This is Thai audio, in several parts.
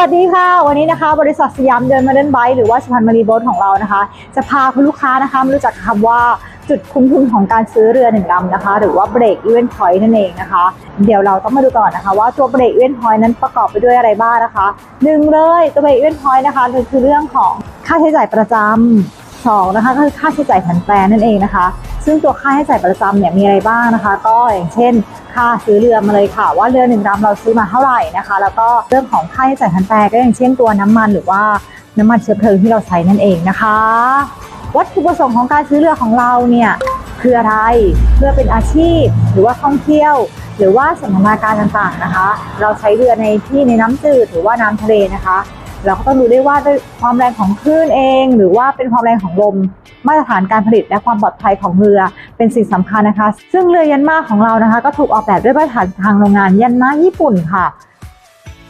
วัสดีค่ะ วันนี้นะคะ บริษัทสยามเดินมาเดินไบค์หรือว่าสุพรรณมารีโบ๊ทของเรานะคะ จะพาคุณลูกค้านะคะมารู้จักคำว่าจุดคุ้มทุนของการซื้อเรือหนึ่งลำนะคะ หรือว่าเบรกอีเวนต์พอยต์นั่นเองนะคะ เดี๋ยวเราต้องมาดูก่อนนะคะว่าตัวเบรกอีเวนต์พอยต์นั้นประกอบไปด้วยอะไรบ้างนะคะหนึ่งเลยตัวเบรกอีเวนต์พอยต์นะคะคือเรื่องของค่าใช้จ่ายประจำสองนะคะก็คือค่าใช้จ่ายผันแปรนั่นเองนะคะ ซึ่งตัวค่าใช้จ่ายประจำเนี่ยมีอะไรบ้างนะคะ ก็อย่างเช่น ค่าซื้อเรือมาเลยค่ะ ว่าเรือหนึ่งลำเราซื้อมาเท่าไหร่นะคะ แล้วก็เรื่องของค่าใช้จ่ายผันแปรก็อย่างเช่นตัวน้ำมันหรือว่าน้ำมันเชื้อเพลิงที่เราใช้นั่นเองนะคะ วัตถุประสงค์ของการซื้อเรือของเราเนี่ยคืออะไรเพื่อเป็นอาชีพหรือว่าท่องเที่ยว หรือว่าสันทนาการต่างๆนะคะ เราใช้เรือในที่ในน้ำจืดหรือว่าน้ำทะเลนะคะ เราก็ต้องดูได้ว่าด้วยความแรงของคลื่นเอง หรือว่าเป็นความแรงของลม มาตรฐานการผลิตและความปลอดภัยของเรือเป็นสิ่งสำคัญนะคะ ซึ่งเรือยันมาของเรานะคะ ก็ถูกออกแบบด้วยมาตรฐานทางโรงงานยันมาญี่ปุ่นค่ะ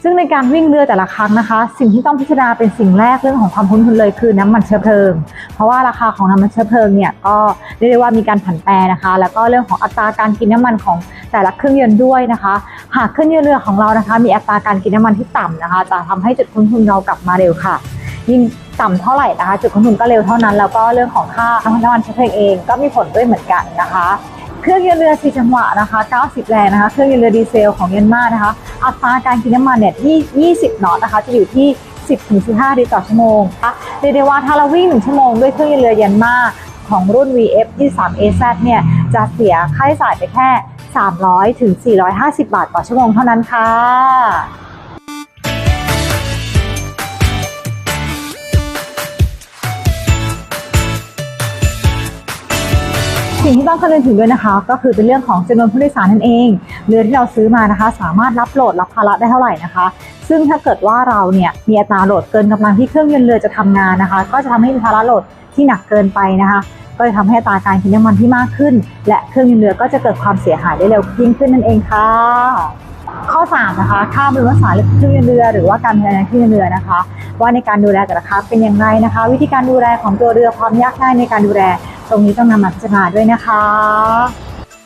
ซึ่งในการวิ่งเรือแต่ละครั้งนะคะ สิ่งที่ต้องพิจารณาเป็นสิ่งแรกเรื่องของความคุ้มทุนเลยคือน้ำมันเชื้อเพลิง เพราะว่าราคาของน้ำมันเชื้อเพลิงเนี่ยก็เรียกได้ว่ามีการผันแปรนะคะ แล้วก็เรื่องของอัตราการกินน้ำมันของแต่ละเครื่องยนต์ด้วยนะคะ หากเครื่องยนต์เรือของเรานะคะ มีอัตราการกินน้ำมันที่ต่ำนะคะ จะทำให้จุดคุ้มทุนเรากลับมาเร็วค่ะ ยิ่งต่ำเท่าไหร่นะคะ จุดคุ้มทุนก็เร็วเท่านั้น แล้วก็เรื่องของค่าน้ำมันเชื้อเพลิงเองก็มีผลด้วยเหมือนกันนะคะ เครื่องยนต์เรือ4จังหวะนะคะ 90 แรงนะคะ เครื่องยนต์เรือดีเซลของเยนมานะคะ อัตราการกินน้ำมันเนี่ยที่20 นอตนะคะ จะอยู่ที่ 10-15 ลิตรต่อชั่วโมงนะคะเรียกได้ว่าถ้าเราวิ่ง 1 ชั่วโมงด้วยเครื่องยนต์เรือเยนมาของรุ่น VF 23 AZ เนี่ยจะเสียค่าใช้จ่ายไปแค่ 300ถึง450 บาทต่อชั่วโมงเท่านั้นค่ะ สิ่งที่ต้องคำนึงถึงด้วยนะคะ ก็คือเป็นเรื่องของจำนวนผู้โดยสารนั่นเอง เรือที่เราซื้อมานะคะ สามารถรับโหลดรับภาระได้เท่าไหร่นะคะ ซึ่งถ้าเกิดว่าเราเนี่ยมีอัตราโหลดเกินกำลังที่เครื่องยนต์เรือจะทำงานนะคะ ก็จะทำให้มีภาระโหลดที่หนักเกินไปนะคะก็จะทำให้อัตาการกินน้ำมันที่มากขึ้น และเครื่องยนต์เรือก็จะเกิดความเสียหายได้เร็วยิ่งขึ้นนั่นเองค่ะ ข้อ 3 นะคะ ค่าบริการรักษาเครื่องเรือ หรือว่าการพัฒนเครื่องเรือนะคะ ว่าในการดูแลแต่ละครั้งเป็นอย่างไรนะคะ วิธีการดูแลของตัวเรือความยากง่ายในการดูแล ตรงนี้ต้องนำมาพิจารณาด้วยนะคะ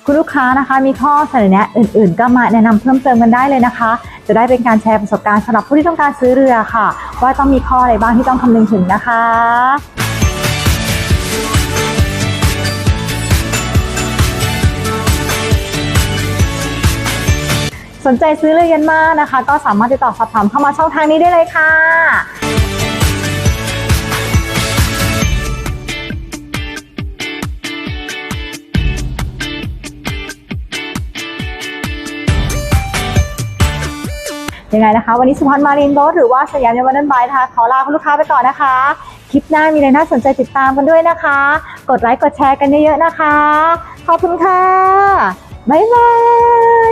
คุณลูกค้านะคะมีข้อเสนอแนะอื่น ๆ ก็มาแนะนำเพิ่มเติมกันได้เลยนะคะ จะได้เป็นการแชร์ประสบการณ์สำหรับผู้ที่ต้องการซื้อเรือค่ะ ว่าต้องมีข้ออะไรบ้างที่ต้องคำนึงถึงนะคะ สนใจซื้อเรือยันมานะคะ ก็สามารถติดต่อสอบถามเข้ามาช่องทางนี้ได้เลยค่ะยังไงนะคะ วันนี้สุพรรณมารีนโบสหรือว่าสยามยามวันนันบายนะคะขอลาคุณลูกค้าไปก่อนนะคะ คลิปหน้ามีอะไรน่าสนใจติดตามกันด้วยนะคะ กดไลค์กดแชร์กันเยอะๆนะคะ ขอบคุณค่ะ บ๊ายบาย